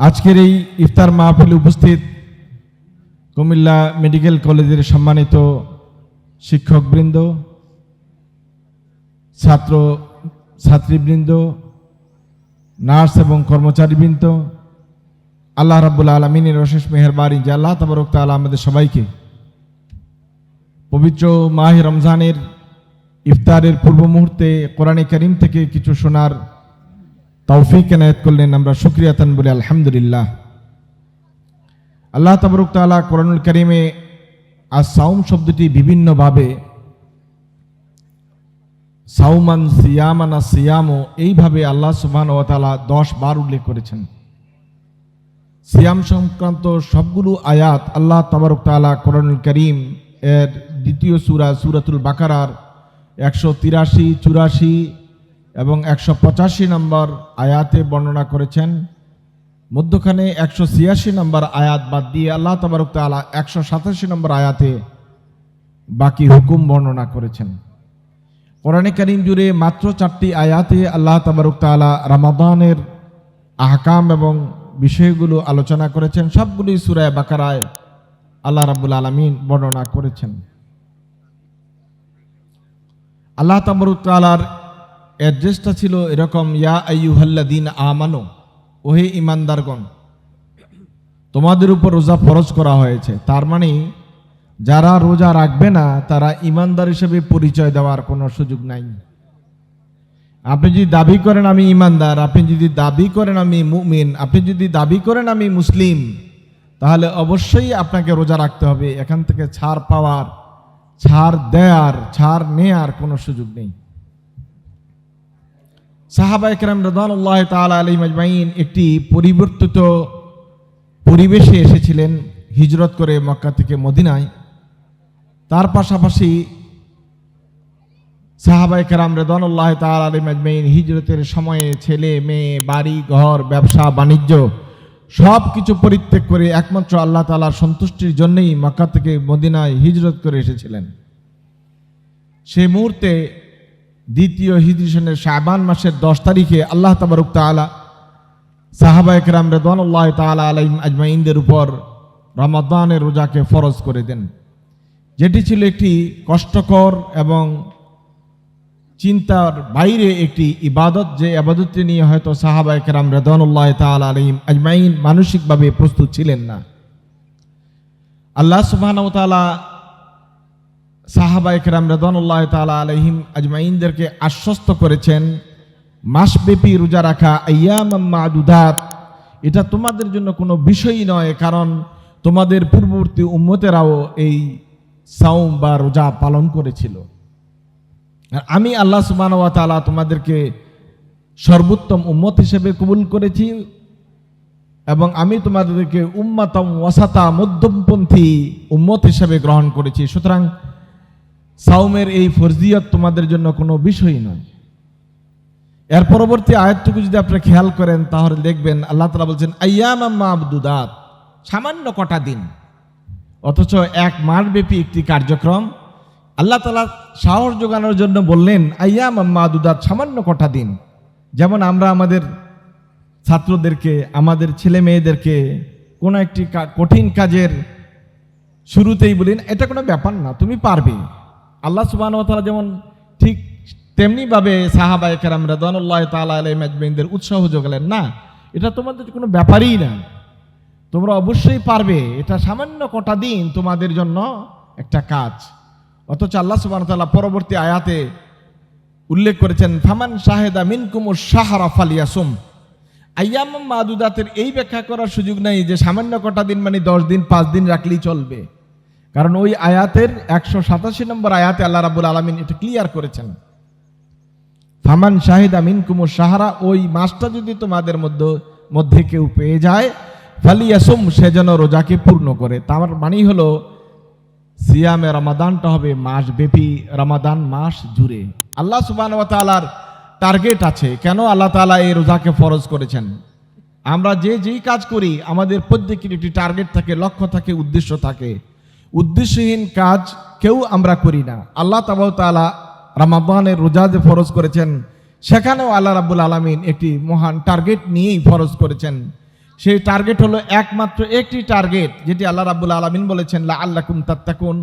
আজকের এই ইফতার মাহফিলে উপস্থিত কুমিল্লা মেডিকেল কলেজের সম্মানিত শিক্ষকবৃন্দ, ছাত্র ছাত্রীবৃন্দ, নার্স এবং কর্মচারীবৃন্দ, আল্লাহ রাব্বুল আলমিনের অশেষ মেহরবানি, যে আল্লাহ তবরক তাআলা আমাদের সবাইকে পবিত্র মাহ রমজানের ইফতারের পূর্ব মুহূর্তে কোরআনে করিম থেকে কিছু শোনার তৌফিক এনায়ত করলেন, আমরা শুক্রিয়াতান বলি, আলহামদুলিল্লাহ। আল্লাহ তবরক তাআলা কোরআনুল করিমে আর সাউম শব্দটি বিভিন্নভাবে সাউমান সিয়ামানা সিয়ামো, এইভাবে আল্লাহ সুবহান ও তাআলা দশ বার উল্লেখ করেছেন। সিয়াম সংক্রান্ত সবগুলো আয়াত আল্লাহ তাবারক তাআলা কোরআনুল করিম এর দ্বিতীয় সুরা সূরাতুল বাকারার একশো তিরাশি, চুরাশি এবং একশো পঁচাশি নম্বর আয়াতে বর্ণনা করেছেন, মধ্যখানে একশো ছিয়াশি নম্বর আয়াত বাদ দিয়ে আল্লাহ তাবারক তাআলা একশো সাতাশি নম্বর আয়াতে বাকি হুকুম বর্ণনা করেছেন। কোরআনে করিম জুড়ে মাত্র চারটি আয়াতে আল্লাহ তাবারক তাআলা রামাদানের আহকাম এবং বিষয়গুলো আলোচনা করেছেন সবগুলি সুরায় বাকারায় আল্লাহ রাব্বুল আলামিন বর্ণনা করেছেন। আল্লাহ তাবারক তাআলার অ্যাড্রেসটা ছিল এরকম, ইয়া আইয়ুহাল্লাদিন আমানো, ওহে ইমানদারগণ তোমাদের উপর রোজা ফরজ করা হয়েছে। তার মানে যারা রোজা রাখবে না, তারা ইমানদার হিসেবে পরিচয় দেওয়ার কোনো সুযোগ নাই। আপনি যদি দাবি করেন আমি ইমানদার আপনি যদি দাবি করেন আমি মুমিন, আপনি যদি দাবি করেন আমি মুসলিম, তাহলে অবশ্যই আপনাকে রোজা রাখতে হবে। এখান থেকে ছাড় পাওয়ার, ছাড় দেয়ার, ছাড় নেয়ার কোনো সুযোগ নেই। সাহাবা একরাম রদানুল্লাহ তাআলা আলী মাজমাইন একটি পরিবর্তিত পরিবেশে এসেছিলেন হিজরত করে মক্কা থেকে মদিনায়। তার পাশাপাশি সাহাবাই কেরাম রেদানুল্লাহ তাল আলী মাজমাইন হিজরতের সময়ে ছেলে, মেয়ে, বাড়ি, ঘর, ব্যবসা, বাণিজ্য সব কিছু পরিত্যাগ করে একমাত্র আল্লাহ তালার সন্তুষ্টির জন্যই মক্কা থেকে মদিনায় হিজরত করে এসেছিলেন। সেই মুহূর্তে দ্বিতীয় হিজরিসনের শাবান মাসের দশ তারিখে আল্লাহ তাবারুক তালা সাহাবা একরাম রেদানুল্লাহ তালা আলাইম আজমাইনদের উপর রমাদানের রোজাকে ফরজ করে দেন। যেটি ছিল একটি কষ্টকর এবং চিন্তার বাইরে একটি ইবাদত, যে আবাদতটি নিয়ে হয়তো সাহাবা একরাম রেদানুল্লাহ তাল আলিম আজমাইন মানসিকভাবে প্রস্তুত ছিলেন না। আল্লাহ সুবাহ তালা সাহাবা একরাম রেদানুল্লাহ তালা আলহিম আজমাইনদেরকে আশ্বস্ত করেছেন, মাসব্যাপী রোজা রাখা আয়াম মাদুদাত। এটা তোমাদের জন্য কোনো বিষয়ই নয়, কারণ তোমাদের পূর্ববর্তী উম্মতেরাও এই সাউম বা রোজা পালন করেছিল। আর আমি আল্লাহ সুবাহ তালা তোমাদেরকে সর্বোত্তম উম্মত হিসেবে কবুল করেছি এবং আমি তোমাদেরকে উম্মাতম ওয়াসাতা মধ্যমপন্থী উম্মত হিসেবে গ্রহণ করেছি। সুতরাং সাউমের এই ফরজিয়ত তোমাদের জন্য কোনো বিষয় নয়। এর পরবর্তী আয়াতটুকু যদি আপনি খেয়াল করেন, তাহলে দেখবেন আল্লাহ তালা বলছেন আয়াম আম্মা আব্দুদাত সামান্য কটা দিন। অথচ এক মাসব্যাপী একটি কার্যক্রম। আল্লাহ তালা সাহস যোগানোর জন্য বললেন আয়াম মাদুদাত সামান্য কটা দিন। যেমন আমরা আমাদের ছাত্রদেরকে, আমাদের ছেলে মেয়েদেরকে কোনো একটি কঠিন কাজের শুরুতেই বলেন এটা কোনো ব্যাপার না, তুমি পারবে। আল্লাহ সুবাহ তালা যেমন ঠিক তেমনিভাবে সাহাবা একরাম রাদানুল্লাহ তালা আলাই মাজমিনদের উৎসাহ যোগালেন, না, এটা তোমাদের কোনো ব্যাপারই না। তোমরা অবশ্যই পারবে, এটা সামান্য কটা দিন তোমাদের জন্য একটা কাজ। অথচ আল্লাহ সুবাহ তাআলা পরবর্তী আয়াতে উল্লেখ করেছেন, ফামান শাহেদা মিনকুমুর সাহারা ফালিয়াসুম। আয়াম মাদুদাতের এই ব্যাখ্যা করার সুযোগ নাই যে সামান্য কটা দিন মানে দশ দিন, পাঁচ দিন রাখলেই চলবে। কারণ ওই আয়াতের একশো সাতাশি নম্বর আয়াতে আল্লাহ রাবুল আলমিন এটা ক্লিয়ার করেছেন। ফামান শাহিদা মিনকুমুর সাহারা ওই মাসটা যদি তোমাদের মধ্যে মধ্যে কেউ পেয়ে যায়, ফালিয়াসুম, সে যেন রোজাকে পূর্ণ করে। তার মানেই হলো, সিয়ামে রমাদানটা হবে মাস ব্যাপী রমাদান, মাস জুড়ে। আল্লাহ সুবান তালার টার্গেট আছে। কেন আল্লাহ তালা এই রোজাকে ফরজ করেছেন? আমরা যে যেই কাজ করি, আমাদের প্রত্যেকের একটি টার্গেট থাকে, লক্ষ্য থাকে, উদ্দেশ্য থাকে। উদ্দেশ্যহীন কাজ কেউ আমরা করি না। আল্লাহ তালা রামাদানের রোজা যে ফরজ করেছেন, সেখানেও আল্লাহ রাবুল আলমিন একটি মহান টার্গেট নিয়েই ফরজ করেছেন। সেই টার্গেট হলো একমাত্র একটি টার্গেট যেটি আল্লাহ রাব্বুল আলামিন বলেছেন লা আল্লাকুম তাত্তাকুন।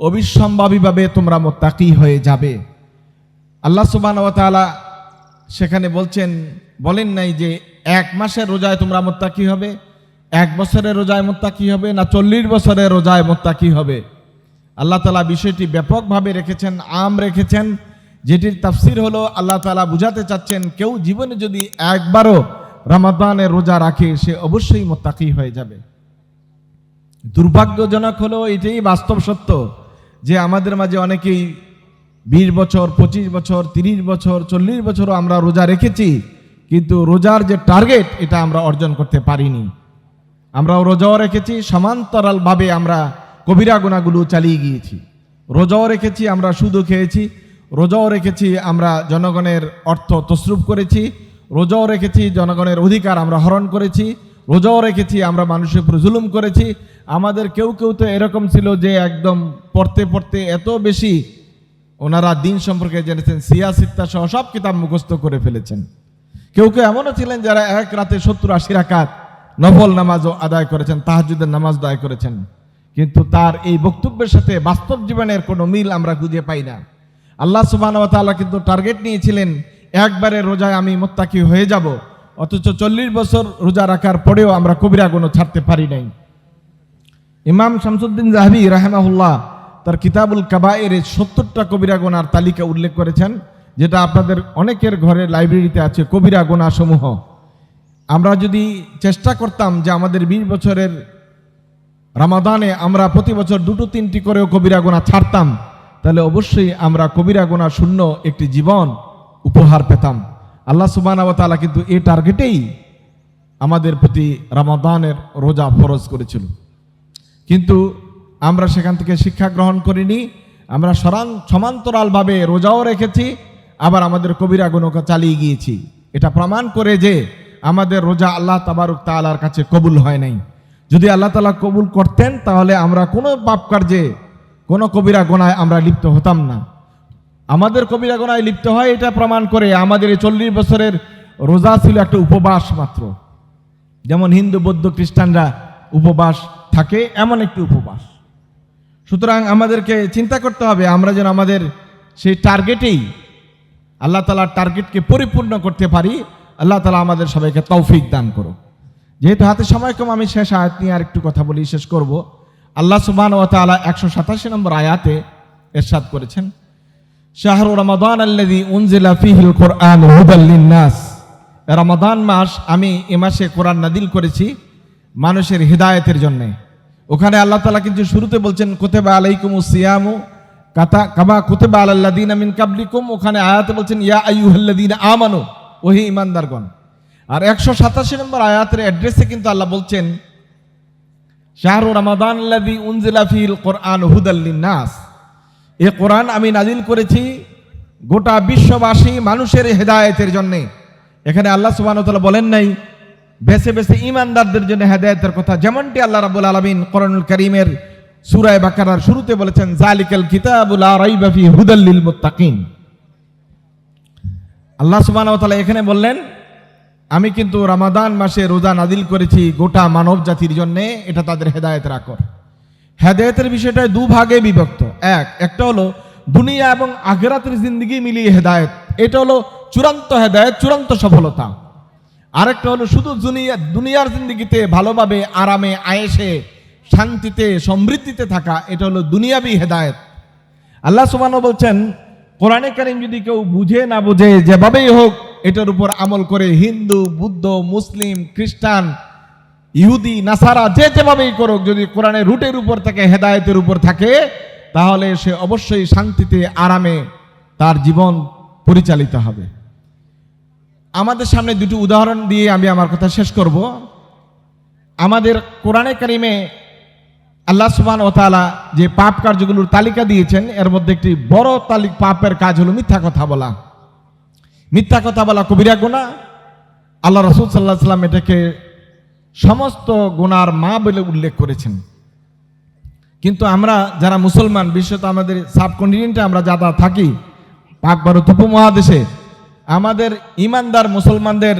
অবিসম্ভাবীভাবে তোমরা মোত্তাকি হয়ে যাবে। আল্লাহ সুবহানাহু ওয়া তাআলা সেখানে বলছেন, বলেন নাই যে এক মাসের রোজায় তোমরা মোত্তাকি হবে? এক বছরের রোজায় মোত্তাকি হবে না চল্লিশ বছরের রোজায় মোত্তাকি হবে? আল্লাহ তালা বিষয়টি ব্যাপকভাবে রেখেছেন, আম রেখেছেন। যেটির তাফসির হলো, আল্লাহ তালা বুঝাতে চাচ্ছেন, কেউ জীবনে যদি একবারও রমাদানের রোজা রাখে, সে অবশ্যই মোত্তাকি হয়ে যাবে। দুর্ভাগ্যজনক হলো, এটাই বাস্তব সত্য যে আমাদের মাঝে অনেকেই বিশ বছর, পঁচিশ বছর, তিরিশ বছর, চল্লিশ বছরও আমরা রোজা রেখেছি, কিন্তু রোজার যে টার্গেট, এটা আমরা অর্জন করতে পারিনি। আমরাও রোজাও রেখেছি, সমান্তরালভাবে আমরা কবিরা গুণাগুলো চালিয়ে গিয়েছি। রোজাও রেখেছি, আমরা সুদও খেয়েছি। রোজাও রেখেছি, আমরা জনগণের অর্থ তসরুপ করেছি। রোজাও রেখেছি, জনগণের অধিকার আমরা হরণ করেছি। রোজাও রেখেছি, আমরা মানুষের উপর জুলুম করেছি। আমাদের কেউ কেউ তো এরকম ছিল যে একদম পড়তে পড়তে এত বেশি ওনারা দিন সম্পর্কে জেনেছেন সিয়া সিত্তা সহ সব কিতাব মুখস্থ করে ফেলেছেন। কেউ কেউ এমনও ছিলেন যারা এক রাতে সত্তর আশি রাকাত নফল নামাজও আদায় করেছেন তাহাজুদের নামাজ আদায় করেছেন। কিন্তু তার এই বক্তব্যের সাথে বাস্তব জীবনের কোনো মিল আমরা খুঁজে পাই না। আল্লাহ সুবাহ তাআলা কিন্তু টার্গেট নিয়েছিলেন, একবারে রোজায় আমি মোত্তাকি হয়ে যাব, অথচ চল্লিশ বছর রোজা রাখার পরেও আমরা কবিরা গুণ ছাড়তে পারি নাই। ইমাম শামসুদ্দিন জাহাবি রাহেমাহুল্লাহ তার কিতাবুল কাবায়ের সত্তরটা কবিরা গোনার তালিকা উল্লেখ করেছেন, যেটা আপনাদের অনেকের ঘরে লাইব্রেরিতে আছে কবিরা গোনা সমূহ আমরা যদি চেষ্টা করতাম যে আমাদের বিশ বছরের রামাদানে আমরা প্রতি বছর দুটো তিনটি করেও কবিরা গোনা ছাড়তাম, তাহলে অবশ্যই আমরা কবিরা গোনা শূন্য একটি জীবন উপহার পেতাম। আল্লাহ সুবাহ তাআলা কিন্তু এই টার্গেটেই আমাদের প্রতি রামাদানের রোজা ফরজ করেছিল। কিন্তু আমরা সেখান থেকে শিক্ষা গ্রহণ করিনি, আমরা সরান, সমান্তরালভাবে রোজাও রেখেছি, আবার আমাদের কবিরা গুণকে চালিয়ে গিয়েছি। এটা প্রমাণ করে যে আমাদের রোজা আল্লাহ তাবারুক তালার কাছে কবুল হয় নাই। যদি আল্লাহ তাআলা কবুল করতেন, তাহলে আমরা কোনো পাপ কার্যে, কোনো কবিরা গোনায় আমরা লিপ্ত হতাম না। আমাদের কবিরা গোনায় লিপ্ত হয় এটা প্রমাণ করে আমাদের এই চল্লিশ বছরের রোজা ছিল একটা উপবাস মাত্র। যেমন হিন্দু, বৌদ্ধ, খ্রিস্টানরা উপবাস থাকে, এমন একটি উপবাস। সুতরাং আমাদেরকে চিন্তা করতে হবে, আমরা যেন আমাদের সেই টার্গেটেই আল্লাহ তালার টার্গেটকে পরিপূর্ণ করতে পারি। আল্লাহ তালা আমাদের সবাইকে তৌফিক দান করো যেহেতু হাতে সময় কম, আমি শেষ আয়াত নিয়ে আর একটু কথা বলি, শেষ করব। আল্লাহ সুবান ও তালা একশো সাতাশি নম্বর আয়াতে এরশাদ করেছেন, শাহরু রমাদান আল্লাদি উনজিলা ফিহিল কোরআন হুদাল্লিন নাস রমাদান মাস আমি এ মাসে কোরআন নাদিল করেছি মানুষের হৃদায়তের জন্যে। ওখানে আল্লাহ তালা কিন্তু শুরুতে বলছেন, কোতেবা আলাইকুম সিয়ামু কাতা কাবা কোতেবা আল্লাদিন আমিন কাবলিকুম। ওখানে আয়াতে বলছেন, ইয়া আইয়ুহাল্লাদিন আমানু। ওহি ইমানদারগণ। আর একশো সাতাশি নম্বর আয়াতের অ্যাড্রেসে কিন্তু আল্লাহ বলছেন, শাহরু রমাদান আল্লাদি উনজিলা কোরআন নাস এ কোরআন আমি নাজিল করেছি গোটা বিশ্ববাসী মানুষের হেদায়েতের জন্যে। এখানে আল্লাহ সুবাহ বলেন নাই, বেছে বেছে ইমানদারদের জন্য হেদায়েতের কথা। যেমনটি আল্লাহ রাবুল আলমিন করণুল করিমের সুরায় বাকারার শুরুতে বলেছেন জালিকাল কিতাবুল রাইবাফি হুদাল্লিল মুত্তাকিন। আল্লাহ সুবাহ এখানে বললেন, আমি কিন্তু রামাদান মাসে রোজা নাদিল করেছি গোটা মানব জাতির জন্য, এটা তাদের হেদায়েতের আকর। হেদায়েতের বিষয়টা দুভাগে বিভক্ত। এক, একটা হলো দুনিয়া এবং আখেরাতের জিন্দগি মিলিয়ে হেদায়েত। এটা হলো চূড়ান্ত হেদায়েত, চূড়ান্ত সফলতা। আরেকটা হলো শুধু দুনিয়া দুনিয়ার জিন্দগিতে ভালোভাবে আরামে, আয়েসে, শান্তিতে, সমৃদ্ধিতে থাকা, এটা হলো দুনিয়াবি হেদায়েত। আল্লাহ সুবহানাহু বলছেন কোরআনে কারিম যদি কেউ বুঝে না বুঝে, যেভাবেই হোক, এটার উপর আমল করে হিন্দু, বুদ্ধ, মুসলিম, খ্রিস্টান, ইহুদি, নাসারা, যে যেভাবেই করুক, যদি কোরআনের রুটের উপর থাকে, হেদায়েতের উপর থাকে, তাহলে সে অবশ্যই শান্তিতে, আরামে তার জীবন পরিচালিত হবে। আমাদের সামনে দুটি উদাহরণ দিয়ে আমি আমার কথা শেষ করব। আমাদের কোরআনে কারিমে আল্লাহ সুবান ও তাআলা যে পাপ কার্যগুলোর তালিকা দিয়েছেন, এর মধ্যে একটি বড় তালিক পাপের কাজ হলো মিথ্যা কথা বলা। মিথ্যা কথা বলা কবিরা গুণা আল্লাহ রসুল সাল্লাহ সাল্লাম এটাকে সমস্ত গুনার মা বলে উল্লেখ করেছেন। কিন্তু আমরা যারা মুসলমান, বিশেষত আমাদের সাবকন্টিনেন্টে আমরা যারা থাকি, পাক ভারত উপমহাদেশে, আমাদের ইমানদার মুসলমানদের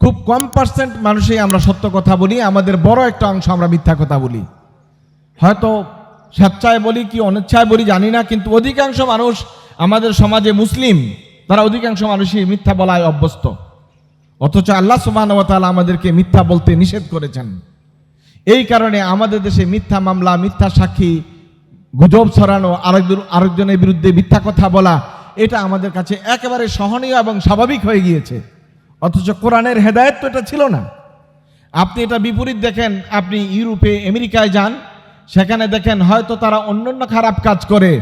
খুব কম পার্সেন্ট মানুষই আমরা সত্য কথা বলি, আমাদের বড় একটা অংশ আমরা মিথ্যা কথা বলি। হয়তো স্বেচ্ছায় বলি কি অনিচ্ছায় বলি জানি না, কিন্তু অধিকাংশ মানুষ আমাদের সমাজে মুসলিম, তারা অধিকাংশ মানুষই মিথ্যা বলায় অভ্যস্ত। অথচ আল্লাহ সুবাহ আমাদেরকে মিথ্যা বলতে নিষেধ করেছেন। এই কারণে আমাদের দেশে মিথ্যা মামলা, মিথ্যা সাক্ষী, গুজব ছড়ানো, আরেকজন, আরেকজনের বিরুদ্ধে মিথ্যা কথা বলা, এটা আমাদের কাছে একেবারে সহনীয় এবং স্বাভাবিক হয়ে গিয়েছে। অথচ কোরআনের হেদায়ত তো এটা ছিল না। আপনি এটা বিপরীত দেখেন, আপনি ইউরোপে, আমেরিকায় যান সেখানে দেখেন হয়তো তারা অন্যান্য খারাপ কাজ করে,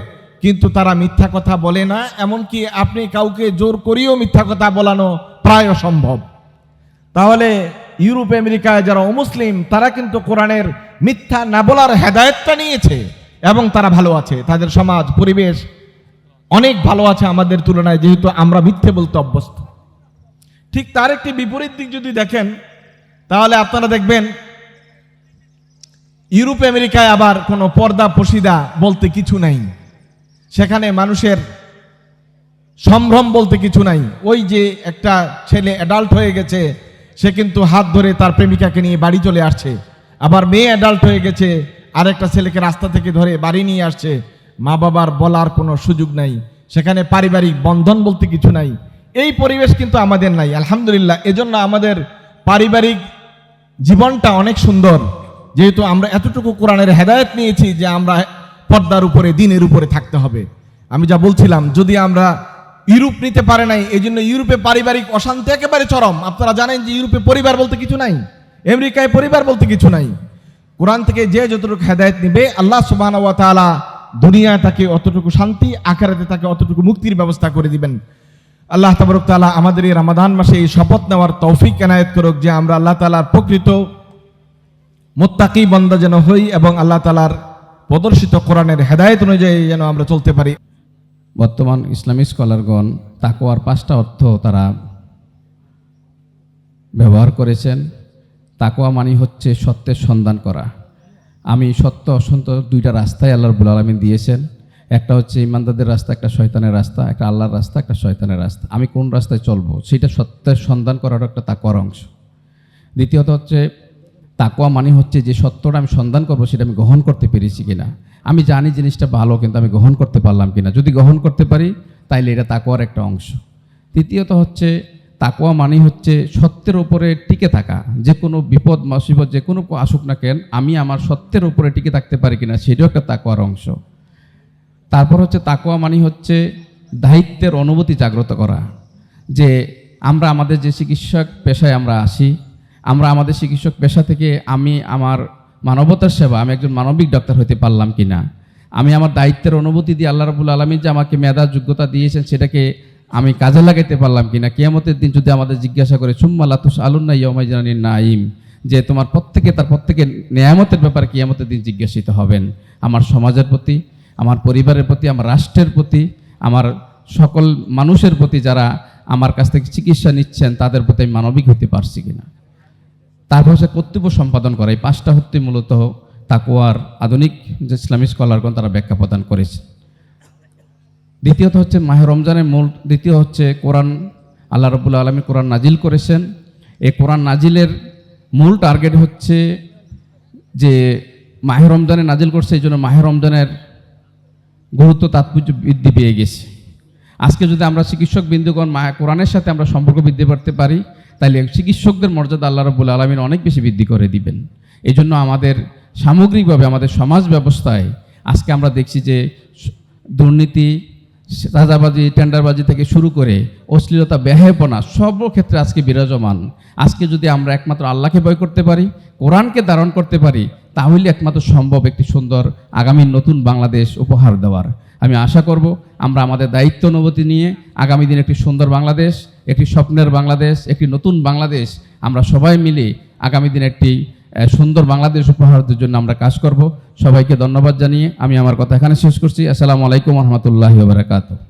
কিন্তু তারা মিথ্যা কথা বলে না, এমনকি আপনি কাউকে জোর করিয়েও মিথ্যা কথা বলানো প্রায় অসম্ভব। তাহলে ইউরোপ, আমেরিকায় যারা অমুসলিম, তারা কিন্তু কোরআনের মিথ্যা না বলার হেদায়তটা নিয়েছে এবং তারা ভালো আছে। তাদের সমাজ, পরিবেশ অনেক ভালো আছে আমাদের তুলনায়, যেহেতু আমরা মিথ্যে বলতে অভ্যস্ত। ঠিক তার একটি বিপরীত দিক যদি দেখেন, তাহলে আপনারা দেখবেন ইউরোপ, আমেরিকায় আবার কোনো পর্দা পশিদা বলতে কিছু নাই। সেখানে মানুষের সম্ভ্রম বলতে কিছু নাই। ওই যে একটা ছেলে অ্যাডাল্ট হয়ে গেছে, সে কিন্তু হাত ধরে তার প্রেমিকাকে নিয়ে বাড়ি চলে আসছে। আবার মেয়ে অ্যাডাল্ট হয়ে গেছে আর একটা ছেলেকে রাস্তা থেকে ধরে বাড়ি নিয়ে আসছে। মা বাবার বলার কোনো সুযোগ নাই। সেখানে পারিবারিক বন্ধন বলতে কিছু নাই। এই পরিবেশ কিন্তু আমাদের নাই। আলহামদুলিল্লাহ, এজন্য আমাদের পারিবারিক জীবনটা অনেক সুন্দর। যেহেতু আমরা এতটুকু কোরআনের হেদায়েত নিয়েছি যে আমরা পর্দার উপরে, দিনের উপরে থাকতে হবে। আমি যা বলছিলাম, যদি আমরা ইউরোপ নিতে পারে নাই এই জন্য ইউরোপে পারিবারিক অশান্তি একেবারে চরম। আপনারা জানেন যে ইউরোপে পরিবার বলতে কিছু নাই, আমেরিকায় পরিবার বলতে কিছু নাই। কোরআন থেকে যে যতটুকু হেদায়েত নিবে, আল্লাহ সুবাহ তাআলা দুনিয়ায় তাকে অতটুকু শান্তি আকারাতে তাকে অতটুকু মুক্তির ব্যবস্থা করে দিবেন। আল্লাহ তাবরক তাআলা আমাদের এই রামাদান মাসে এই শপথ নেওয়ার তৌফিক এনায়েত করুক যে আমরা আল্লাহ তাআলার প্রকৃত মোত্তাকি বন্দা যেন হই এবং আল্লাহ তাআলার প্রদর্শিত কোরআনের হেদায়েত অনুযায়ী যেন আমরা চলতে পারি। বর্তমান ইসলামী স্কলারগণ তাকোয়ার পাঁচটা অর্থ তারা ব্যবহার করেছেন। তাকোয়া মানে হচ্ছে সত্যের সন্ধান করা। আমি সত্য অসন্ত দুইটা রাস্তায় আল্লাহ রবুল আলমিন দিয়েছেন। একটা হচ্ছে ইমানদাদের রাস্তা, একটা শয়তানের রাস্তা, একটা আল্লাহর রাস্তা, একটা শয়তানের রাস্তা। আমি কোন রাস্তায় চলবো? সেটা সত্যের সন্ধান করার একটা তাকোয়ার অংশ। দ্বিতীয়ত হচ্ছে তাকোয়া মানে হচ্ছে যে সত্যটা আমি সন্ধান করব, সেটা আমি গ্রহণ করতে পেরেছি কিনা। আমি জানি জিনিসটা ভালো, কিন্তু আমি গ্রহণ করতে পারলাম কিনা। যদি গ্রহণ করতে পারি, তাইলে এটা তাকোয়ার একটা অংশ। তৃতীয়ত হচ্ছে তাকোয়া মানে হচ্ছে সত্যের উপরে টিকে থাকা। যে কোনো বিপদ, মুসিবত, যে কোনো আসুক না কেন, আমি আমার সত্যের উপরে টিকে থাকতে পারি কিনা, সেটাও একটা তাকোয়ার অংশ। তারপর হচ্ছে তাকোয়া মানে হচ্ছে দায়িত্বের অনুভূতি জাগ্রত করা। যে আমরা আমাদের যে চিকিৎসক পেশায় আমরা আসি আমরা আমাদের চিকিৎসক পেশা থেকে আমি আমার মানবতার সেবা, আমি একজন মানবিক ডাক্তার হতে পারলাম কি না আমি আমার দায়িত্বের অনুভূতি দিয়ে আল্লাহ রাবুল আলমী যে আমাকে মেধা, যোগ্যতা দিয়েছেন, সেটাকে আমি কাজে লাগাইতে পারলাম কিনা? কেয়ামতের দিন যদি আমাদের জিজ্ঞাসা করে, সুম্মা লাতুস আলুন্না ইয়মাইজানি নাইম যে তোমার প্রত্যেকে, তার প্রত্যেকে নিয়ামতের ব্যাপারে কিয়ামতের দিন জিজ্ঞাসিত হবেন। আমার সমাজের প্রতি, আমার পরিবারের প্রতি, আমার রাষ্ট্রের প্রতি, আমার সকল মানুষের প্রতি যারা আমার কাছ থেকে চিকিৎসা নিচ্ছেন, তাদের প্রতি আমি মানবিক হতে পারছি কিনা? তারপর হচ্ছে কর্তব্য সম্পাদন করা। এই পাঁচটা হচ্ছে মূলত তাকুয়ার আধুনিক যে ইসলামী স্কলারগণ তারা ব্যাখ্যা প্রদান করেছে। দ্বিতীয়ত হচ্ছে মাহে রমজানের মূল, দ্বিতীয় হচ্ছে কোরআন, আল্লাহ রবুল্লা আলমী কোরআন নাজিল করেছেন। এই কোরআন নাজিলের মূল টার্গেট হচ্ছে যে মাহে রমজানে নাজিল করছে, এই জন্য মাহে রমজানের গুরুত্ব তাৎপর্য বৃদ্ধি পেয়ে গেছে। আজকে যদি আমরা চিকিৎসক বিন্দুগণ কোরআনের সাথে আমরা সম্পর্ক বৃদ্ধি করতে পারি তাহলে চিকিৎসকদের মর্যাদা আল্লাহ রবুল আলমিন অনেক বেশি বৃদ্ধি করে দিবেন। এই জন্য আমাদের সামগ্রিকভাবে, আমাদের সমাজ ব্যবস্থায় আজকে আমরা দেখছি যে দুর্নীতি রাজাবাজি টেন্ডারবাজি থেকে শুরু করে অশ্লীলতা ব্যাহেপনা সব ক্ষেত্রে আজকে বিরাজমান। আজকে যদি আমরা একমাত্র আল্লাহকে ভয় করতে পারি, কোরআনকে ধারণ করতে পারি তাহলে একমাত্র সম্ভব একটি সুন্দর, আগামী নতুন বাংলাদেশ উপহার দেওয়ার। আমি আশা করব আমরা আমাদের দায়িত্ব অনুভূতি নিয়ে আগামী দিন একটি সুন্দর বাংলাদেশ, একটি স্বপ্নের বাংলাদেশ, একটি নতুন বাংলাদেশ আমরা সবাই মিলে আগামী দিন একটি সুন্দর বাংলাদেশ উপহারের জন্য আমরা কাজ করব। সবাইকে ধন্যবাদ জানিয়ে আমি আমার কথা এখানে শেষ করছি। আসসালামু আলাইকুম রহমতুল্লাহ বারাকাতুহ।